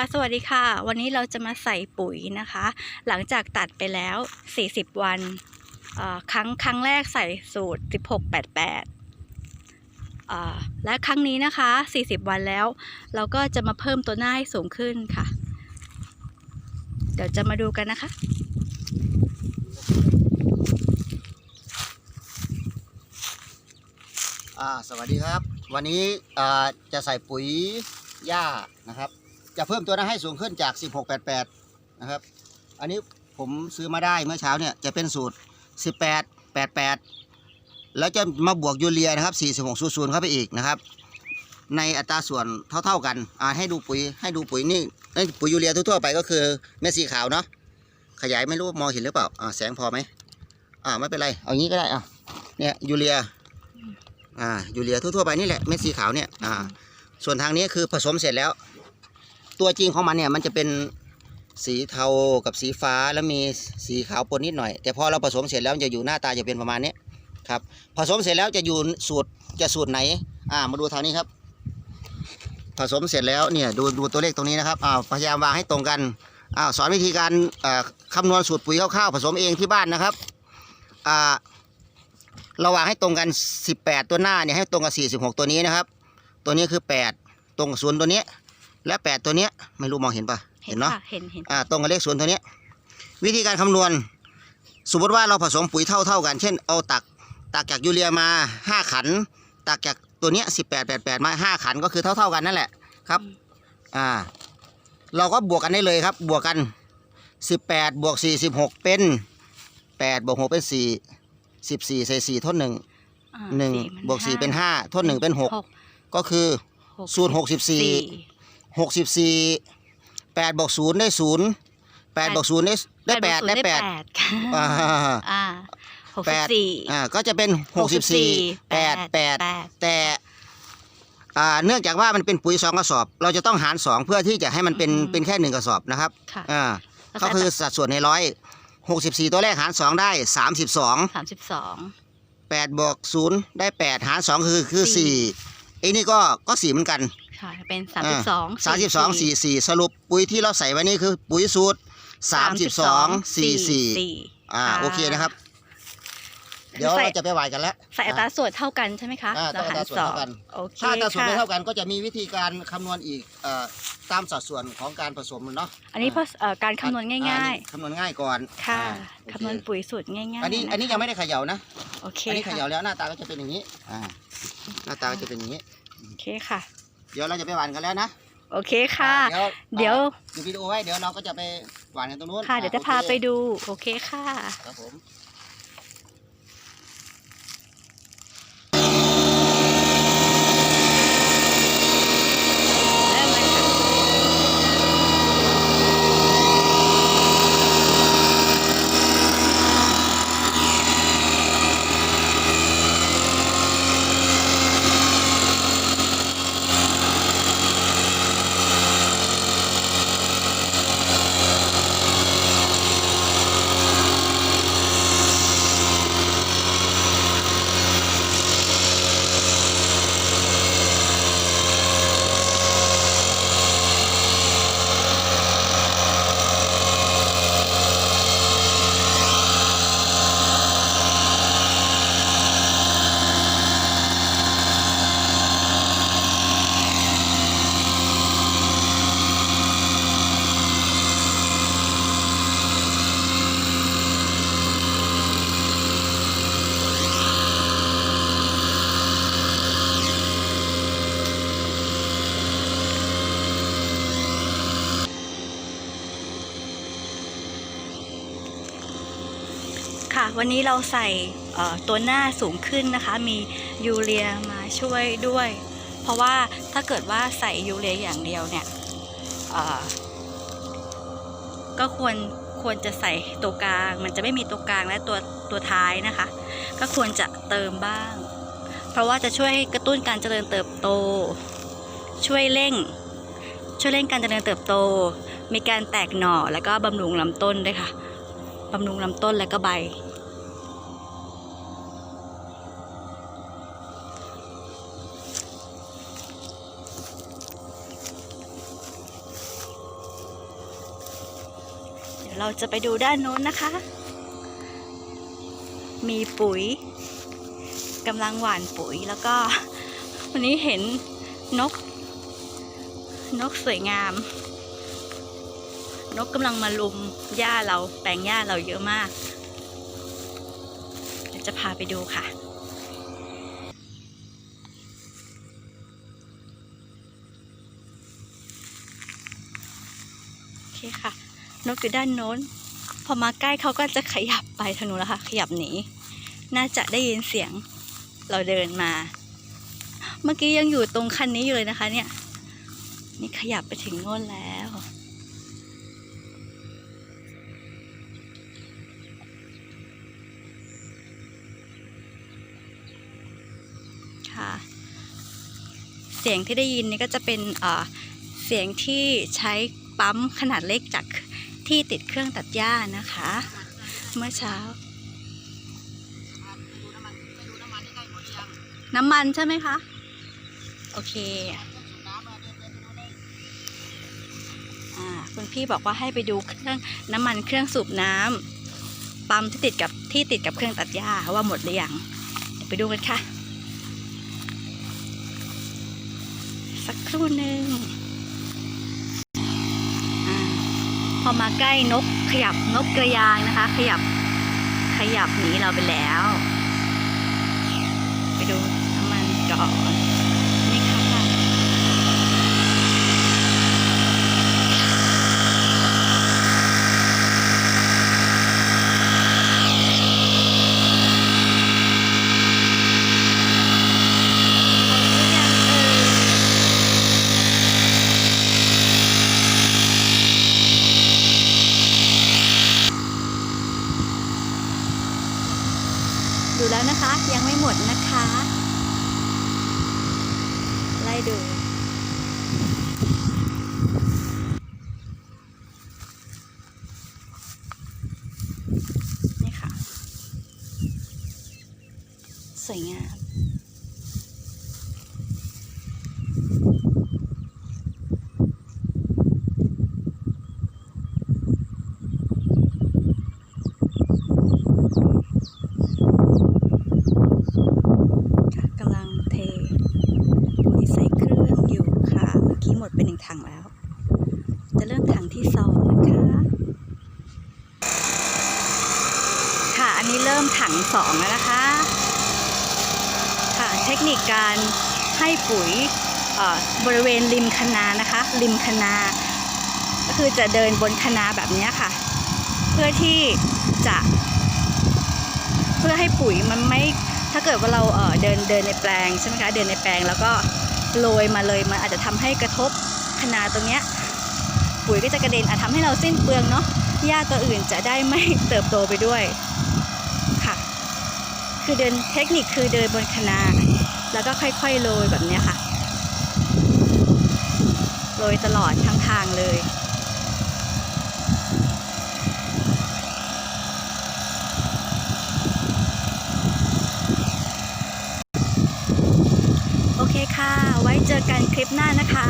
ค่ะสวัสดีค่ะ วันนี้เราจะมาใส่ปุ๋ยนะคะ หลังจากตัดไปแล้ว 40 วันครั้งครั้งแรกใส่สูตร 1688 และครั้งนี้นะคะ 40 วันแล้ว เราก็จะมาเพิ่มตัวหน้าให้สูงขึ้นค่ะ เดี๋ยวจะมาดูกันนะคะสวัสดีครับ วันนี้จะใส่ปุ๋ยหญ้านะครับ จะเพิ่มตัวนั้นให้สูงขึ้นจาก 1688 นะครับ อันนี้ผมซื้อมาได้เมื่อเช้าเนี่ยจะเป็นสูตร 18 88 แล้วจะมาบวกยูเรียนะครับ 4600 เข้าไปอีกนะครับ ในอัตราส่วนเท่า ๆกันอ่าให้ดูปุ๋ยให้ดูปุ๋ยนี่เอ้ปุ๋ยยูเรียทั่วๆไปก็คือเม็ดสีขาวเนาะขยายไม่รู้มองเห็นหรือเปล่าอ่าแสงพอไหมอ่าไม่เป็นไรเอางี้ก็ได้อะเนี่ยยูเรียอ่ายูเรียทั่วๆไปนี่แหละเม็ดสีขาวเนี่ยอ่าส่วนทางนี้คือผสมเสร็จแล้ว ตัวจริงของมันเนี่ยมันจะเป็นสีเทากับสีฟ้าแล้วมีสีขาวปนนิดหน่อย แต่พอเราผสมเสร็จแล้วจะอยู่หน้าตาจะเป็นประมาณนี้ครับผสมเสร็จแล้วจะอยู่สูตรจะสูตรไหนอ่ามาดูทางนี้ครับ ผสมเสร็จแล้วเนี่ยดูดูตัวเลขตรงนี้นะครับอ่าพยายามวางให้ตรงกันอ่าสอนวิธีการอ่าคำนวณสูตรปุ๋ยคร่าวๆผสมเองที่บ้านนะครับอ่าเราวางให้ตรงกัน 18 ตัวหน้าเนี่ยให้ตรงกับ 46 ตัวนี้นะครับ ตัวนี้คือ 8 ตรงกับศูนย์ตัวนี้ และ8ตัวเนี้ยไม่รู้มองเห็นปะเห็นเนาะค่ะเห็นเห็นอ่าตรงกับเลขศูนย์ตัวเนี้ยวิธีการคำนวณ สมมติว่าเราผสมปุ๋ยเท่าเท่าๆกัน เช่นเอาตักตักจากยูเรียมา5ขัน ตักจากตัวเนี้ย18 88มา5ขันก็คือเท่าเท่าๆกันนั่นแหละครับอ่าเราก็บวกกันได้เลยครับ บวกกัน18บวก46เป็น8บวก6เป็น4 14ใส่4ทดหนึ่งอ่าหนึ่งสี่มับวกสี่ห้าเป็นห้าทดหนึ่งเป็นหกหกก็คือหกศูนย์หกสิบสี่ หกสิบสี่แปดบวกศูนย์ได้ศูนย์แปดบวกศูนย์ได้ได้แปดบวกศูนได้ย์แปดค่ะอ่าอ่าหกแปสิบดสี่อ่าก็จะเป็นหกสิบสี่แปดแปดแต่อ่าเนื่องจากว่ามันเป็นปุ๋ยสองกระสอบ เราจะต้องหารสองเพื่อที่จะให้มันเป็นเป็นแค่หนึ่งกระสอบนะครับค่ะอ่าแล้วก็คือสัดส่วนในร้อยหกสิบสี่ตัวแรกหารสองได้สามสิบสองสามสิบสองแปดบวกศูนย์ได้แปดหารสองคือคือสี่สี่ไอ้นี่ก็ก็สี่เหมือนกัน ค่ะ เป็นสามสิบสองสามสิบสองสี่สี่สรุปปุ๋ยที่เราใส่ไว้นี่คือ ปุ๋ยสูตรสามสิบสองสี่สี่อ่าโอเคนะครับ เดี๋ยวใส่เราจะไปหวานกันแล้วใส่อัตราส่วนเท่ากันใช่ไหมคะอ่าต้องอัตราส่วนเท่ากันโอเคถ้าอัตราส่วนไม่ค่ะเท่ากันก็จะมีวิธีการคำนวณอีกเอ่อตามสัดส่วนของการผสมเนาะอันนี้เพราะเอ่อการคำนวณง่ายอ่คำนวณง่ายก่อนๆค่ะอ่าโอเคำนวณปุ๋ยสูตรง่ายๆอันนี้อันนี้ยังไม่ได้เขย่านะโอเคอันนี้เขค่ะย่าแล้วหน้าตาก็จะเป็นอย่างนี้อ่าหน้าตาก็จะเป็นอย่างนี้โอเคค่ะ เดี๋ยวเราจะไปหวานกันแล้วนะโอเคค่ะ อ่าเดี๋ยวดูวิดีโอไว้เดี๋ยวเราก็จะไปหวานกันตรงนู้นค่ะ เดี๋ยวจะอ่พาโอคไปดู โอเคค่ะ ครับผม วันนี้เราใส่ตัวหน้าสูงขึ้นนะคะ มียูเรียมาช่วยด้วย เพราะว่าถ้าเกิดว่าใส่ยูเรียอย่างเดียวเนี่ยก็ควรควรจะใส่ตัวกลาง มันจะไม่มีตัวกลางและตัวตัวท้ายนะคะ ก็ควรจะเติมบ้าง เพราะว่าจะช่วยกระตุ้นการเจริญเติบโต ช่วยเร่ง ช่วยเร่งการเจริญเติบโต มีการแตกหน่อแล้วก็บำรุงลำต้นด้วยค่ะบำรุงลำต้นและก็ใบ เราจะไปดูด้านโน้นนะคะ มีปุ๋ยกำลังหว่านปุ๋ยแล้วก็ วันนี้เห็นนก นกสวยงาม นกกำลังมาลุมหญ้าเราแปลงหญ้าเราเยอะมากเดี๋ยวจะพาไปดูค่ะโอเคค่ะ นกอยู่ด้านโน้น พอมาใกล้เขาก็จะขยับไปทางนู้นแล้วค่ะ ขยับหนี น่าจะได้ยินเสียง เราเดินมา เมื่อกี้ยังอยู่ตรงคันนี้อยู่เลยนะคะ เนี่ย นี่ขยับไปถึงโน้นแล้วค่ะเสียงที่ได้ยินนี่ก็จะเป็นเอ่อเสียงที่ใช้ปั๊มขนาดเล็กจาก ที่ติดเครื่องตัดหญ้านะคะ เมื่อเช้า น้ำมันใช่ไหมคะ โอเคคุณพี่บอกว่าให้ไปดูเครื่องน้ำมันเครื่องสูบน้ำปั๊มที่ติดกับที่ติดกับเครื่องตัดหญ้าว่าหมดหรือยังเดี๋ยวไปดูกันค่ะ สักครู่หนึ่งอาพ อมาใกล้นกขยับนกกระยางนะคะ ขยับขยับหนีเราไปแล้ว ไปดูน้ำมันก่อนค่ะดูแล้ว นะคะ ยังไม่หมดนะคะ ไล่ดู นี่ค่ะ สวยงาม ค่ะกำลังเทปุ๋ยใส่เครื่องอยู่ค่ะ เมื่อกี้หมดไปหนึ่งถังแล้ว จะเริ่มถังที่สองนะคะ ค่ะ อั นี้เริ่มถังสองแล้วนะคะ ค่ะเทคนิคการให้ปุ๋ยบริเวณริมคะนานะคะ ริมคะนา ก็คือจะเดินบนคะนาแบบนี้ค่ะ เพื่อที่จะ เพื่อให้ปุ๋ยมันไม่ถ้าเกิดว่าเราเเดินเดินในแปลงใช่ไหมคะเดินในแปลงแล้วก็โรยมาเลยมันอาจจะทำให้กระทบคะนาตรงเนี้ยปุ๋ยก็จะกระเด็นอาจทำให้เราสิ้นเปลืองเนาะหญ้าตัวอื่นจะได้ไม่เติบโตไปด้วย คือเดินเทคนิคคือเดินบนคะนาแล้วก็ค่อยๆโรยแบบนี้ค่ะโรยตลอดทั้งทางเลยโอเคค่ะ ไว้เจอกันคลิปหน้านะคะ